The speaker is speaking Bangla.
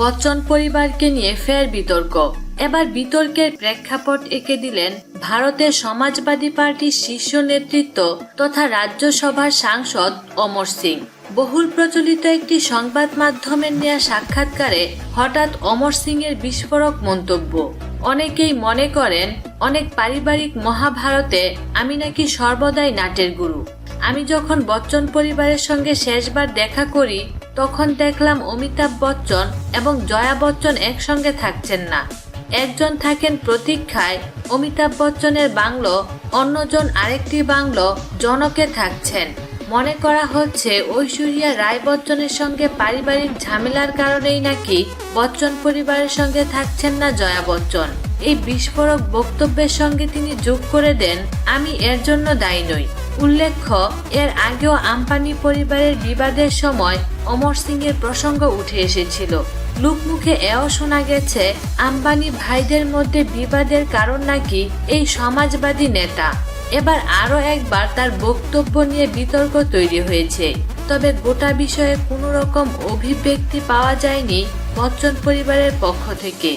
বচ্চন পরিবারকে নিয়ে ফের বিতর্ক। এবার বিতর্কের প্রেক্ষাপট এঁকে দিলেন ভারতের সমাজবাদী পার্টির শীর্ষ নেতৃত্ব তথা রাজ্যসভার সাংসদ অমর সিং। বহুল প্রচলিত একটি সংবাদ মাধ্যমের নেওয়া সাক্ষাৎকারে হঠাৎ অমর সিং এর বিস্ফোরক মন্তব্য। অনেকেই মনে করেন, অনেক পারিবারিক মহাভারতে আমি নাকি সর্বদাই নাটের গুরু। আমি যখন বচ্চন পরিবারের সঙ্গে শেষবার দেখা করি তখন দেখলাম অমিতাভ বচ্চন এবং জয়া বচ্চন একসঙ্গে থাকছেন না। একজন থাকেন প্রতীক্ষায়, অমিতাভ বচ্চনের বাংলো, অন্যজন আরেকটি বাংলো, জনকে থাকছেন। মনে করা হচ্ছে ঐশ্বরিয়া রায় বচ্চনের সঙ্গে পারিবারিক ঝামেলার কারণেই নাকি বচ্চন পরিবারের সঙ্গে থাকছেন না জয়া বচ্চন। এই বিস্ফোরক বক্তব্যের সঙ্গে তিনি যোগ করে দেন, আমি এর জন্য দায়ী নই। উল্লেখ্য, এর আগেও আম্পানি পরিবারের বিবাদের সময় অমর সিং এর প্রসঙ্গ উঠে এসেছিল। লোকমুখে এও শোনা গেছে, আম্বানি ভাইদের মধ্যে বিবাদের কারণ নাকি এই সমাজবাদী নেতা। এবার আরও একবার তার বক্তব্য নিয়ে বিতর্ক তৈরি হয়েছে। তবে গোটা বিষয়ে কোনো রকম অভিব্যক্তি পাওয়া যায়নি বচ্চন পরিবারের পক্ষ থেকে।